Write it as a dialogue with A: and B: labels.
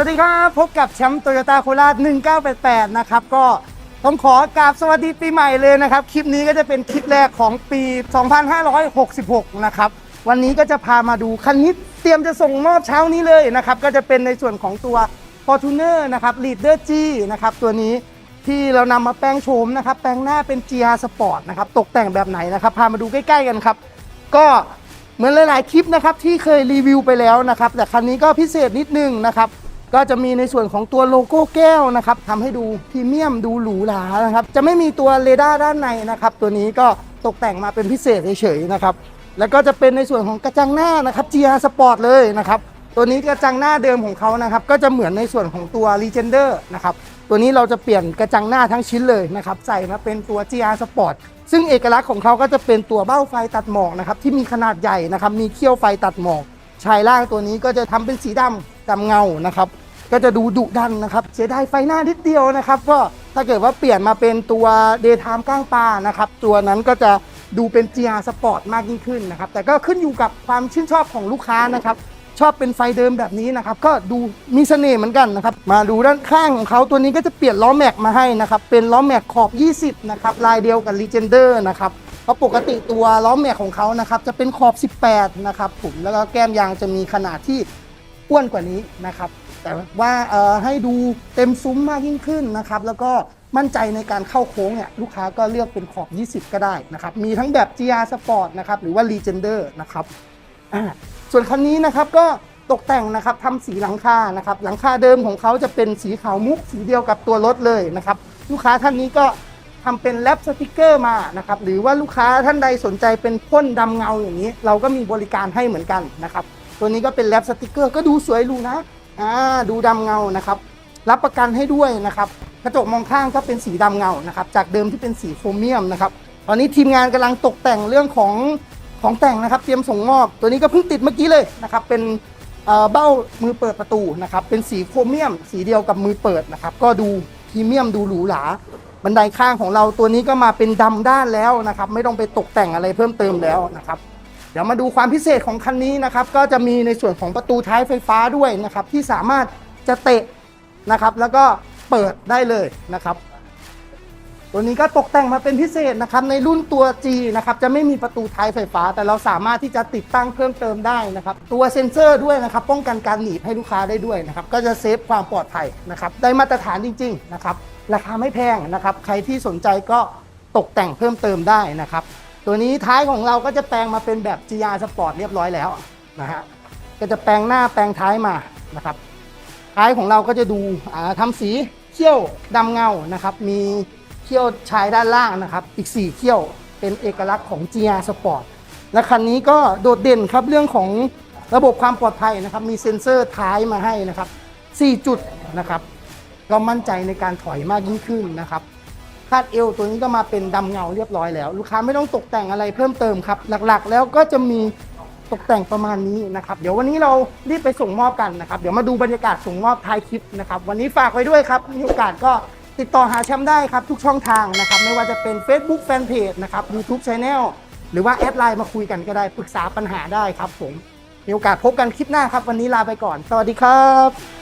A: วัสดีครับ พบกับแชมป์โตโยต้าโคราช 1988 นะครับ ก็ต้องขอกราบสวัสดีปีใหม่เลยนะครับ คลิปนี้ก็จะเป็นคลิปแรกของปี 2566 นะครับ วันนี้ก็จะพามาดูคันนี้เตรียมจะส่งมอบเช้านี้เลยนะครับ ก็จะเป็นในส่วนของตัว Fortuner นะครับ Leader G นะครับ ตัวนี้ที่เรานำมาแปลงโฉมนะครับ แปลงหน้าเป็น GR Sport นะครับ ตกแต่งแบบไหนนะครับ พามาดูใกล้ๆกันครับ ก็เหมือนหลายๆคลิปนะครับที่เคยรีวิวไปแล้วนะครับ แต่คันนี้ก็พิเศษนิดนึงนะครับ ก็จะมีในส่วนของตัวโลโก้แก้วนะครับทำให้ดูพรีเมียมดูหรูหรานะครับ จะไม่มีตัวเรดาร์ด้านในนะครับ ตัวนี้ก็ตกแต่งมาเป็นพิเศษเฉยๆนะครับ แล้วก็จะเป็นในส่วนของกระจังหน้านะครับ GR Sport เลยนะครับ ตัวนี้กระจังหน้าเดิมของเขานะครับ ก็จะเหมือนในส่วนของตัว Legender นะครับ ตัวนี้เราจะเปลี่ยนกระจังหน้าทั้งชิ้นเลยนะครับ ใส่มาเป็นตัว GR Sport ซึ่งเอกลักษณ์ของเขาก็จะเป็นตัวเบ้าไฟตัดหมอกนะครับที่มีขนาดใหญ่นะครับ มีเขี้ยวไฟตัดหมอก ชายล่างตัวนี้ก็จะทำเป็นสีดำ ดำเงานะครับ ก็จะดูดุดันนะครับ เสียดายไฟหน้านิดเดียวนะครับก็ถ้าเกิดว่าเปลี่ยนมาเป็นตัว Daytime ก้างปลานะครับ ตัวนั้นก็จะดูเป็น GR Sport มากยิ่งขึ้นนะครับ แต่ก็ขึ้นอยู่กับความชื่นชอบของลูกค้านะครับ ชอบเป็นไฟเดิมแบบนี้นะครับ ก็ดูมีเสน่ห์เหมือนกันนะครับ มาดูด้านข้างของเขาตัวนี้ก็จะเปลี่ยนล้อแม็กมาให้นะครับ เป็นล้อแม็กขอบ 20 นะครับ ลายเดียวกับ Legender นะครับเพราะปกติตัวล้อแม็กของเขานะครับ จะเป็นขอบ 18 นะครับผมแล้วก็แก้มยางจะมีขนาดที่ อ้วนกว่านี้นะครับ แต่ว่าให้ดูเต็มซุ้มมากยิ่งขึ้นนะครับ แล้วก็มั่นใจในการเข้าโค้งเนี่ยลูกค้าก็เลือกเป็นขอบ 20 ก็ได้นะครับ มีทั้งแบบ GR Sport นะครับหรือว่า Legender นะครับส่วนคันนี้นะครับก็ตกแต่งนะครับทำสีหลังคานะครับ หลังคาเดิมของเขาจะเป็นสีขาวมุก สีเดียวกับตัวรถเลยนะครับ ลูกค้าท่านนี้ก็ทำเป็นแรปสติกเกอร์มานะครับหรือว่าลูกค้าท่านใดสนใจเป็นพ่นดำเงาอย่างนี้ เราก็มีบริการให้เหมือนกันนะครับ ตัวนี้ก็เป็นแรปสติกเกอร์ก็ดูสวยหรูนะอ่าดูดำเงานะครับ รับประกันให้ด้วยนะครับกระจกมองข้างก็เป็นสีดำเงานะครับ จากเดิมที่เป็นสีโครเมียมนะครับตอนนี้ทีมงานกำลังตกแต่งเรื่องของของแต่งนะครับ เตรียมส่งมอบ ตัวนี้ก็เพิ่งติดเมื่อกี้เลยนะครับ เป็นเบ้ามือเปิดประตูนะครับ เป็นสีโครเมียม สีเดียวกับมือเปิดนะครับ ก็ดูพรีเมียมดูหรูหราบันไดข้างของเราตัวนี้ก็มาเป็นดำด้านแล้วนะครับ ไม่ต้องไปตกแต่งอะไรเพิ่มเติมแล้วนะครับ เดี๋ยวมาดูความพิเศษของคันนี้นะครับ ก็จะมีในส่วนของประตูท้ายไฟฟ้าด้วยนะครับ ที่สามารถจะเตะนะครับ แล้วก็เปิดได้เลยนะครับ ตัวนี้ก็ตกแต่งมาเป็นพิเศษนะครับ ในรุ่นตัว G นะครับ จะไม่มีประตูท้ายไฟฟ้า แต่เราสามารถที่จะติดตั้งเพิ่มเติมได้นะครับ ตัวเซ็นเซอร์ด้วยนะครับ ป้องกันการหนีบให้ลูกค้าได้ด้วยนะครับ ก็จะเซฟความปลอดภัยนะครับ ได้มาตรฐานจริง ๆ นะครับ ราคาไม่แพงนะครับ ใครที่สนใจก็ตกแต่งเพิ่มเติมได้นะครับ ตัวนี้ท้ายของเราก็จะแปลงมาเป็นแบบ GR Sport เรียบร้อยแล้วนะฮะก็จะแปลงหน้าแปลงท้ายมานะครับ ท้ายของเราก็จะดูอ่าทำสีเขี้ยวดำเงานะครับ มีเขี้ยวชายด้านล่างนะครับ อีก 4 เขี้ยวเป็นเอกลักษณ์ของ GR Sport และคันนี้ก็โดดเด่นครับเรื่องของระบบความปลอดภัยนะครับ มีเซ็นเซอร์ท้ายมาให้นะครับ 4 จุดนะครับก็มั่นใจในการถอยมากยิ่งขึ้นนะครับ คาดเอวตัวนี้ก็มาเป็นดำเงาเรียบร้อยแล้ว ลูกค้าไม่ต้องตกแต่งอะไรเพิ่มเติมครับ หลักๆ แล้วก็จะมีตกแต่งประมาณนี้นะครับ เดี๋ยววันนี้เรารีบไปส่งมอบกันนะครับ เดี๋ยวมาดูบรรยากาศส่งมอบท้ายคลิปนะครับ วันนี้ฝากไว้ด้วยครับ มีโอกาสก็ติดต่อหาแชมป์ได้ครับ ทุกช่องทางนะครับ ไม่ว่าจะเป็น Facebook Fanpage นะครับ YouTube Channel หรือว่าแอดไลน์มาคุยกันก็ได้ปรึกษาปัญหาได้ครับผม มีโอกาสพบกันคลิปหน้าครับ วันนี้ลาไปก่อน สวัสดีครับ